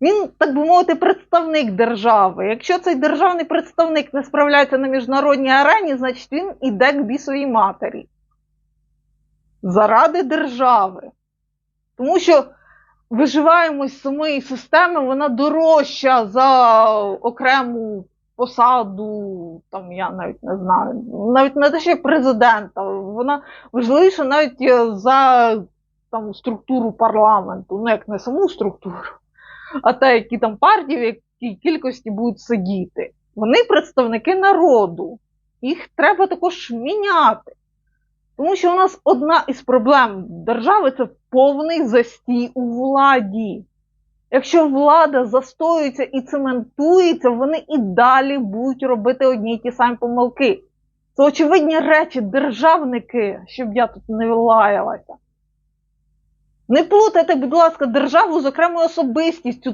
Він, так би мовити, представник держави. Якщо цей державний представник не справляється на міжнародній арені, значить він іде к бісовій матері. Заради держави. Тому що виживаємость самої системи, вона дорожча за окрему посаду, там я навіть не знаю, навіть не те, що президента, вона важливіша навіть е, за там, структуру парламенту, ну як не саму структуру, а те, які там партії, в якій кількості будуть сидіти. Вони представники народу. Їх треба також міняти. Тому що у нас одна із проблем держави це повний застій у владі. Якщо влада застоюється і цементується, вони і далі будуть робити одні й ті самі помилки. Це очевидні речі, державники, щоб я тут не лаялася. Не плутайте, будь ласка, державу з окремою особистістю.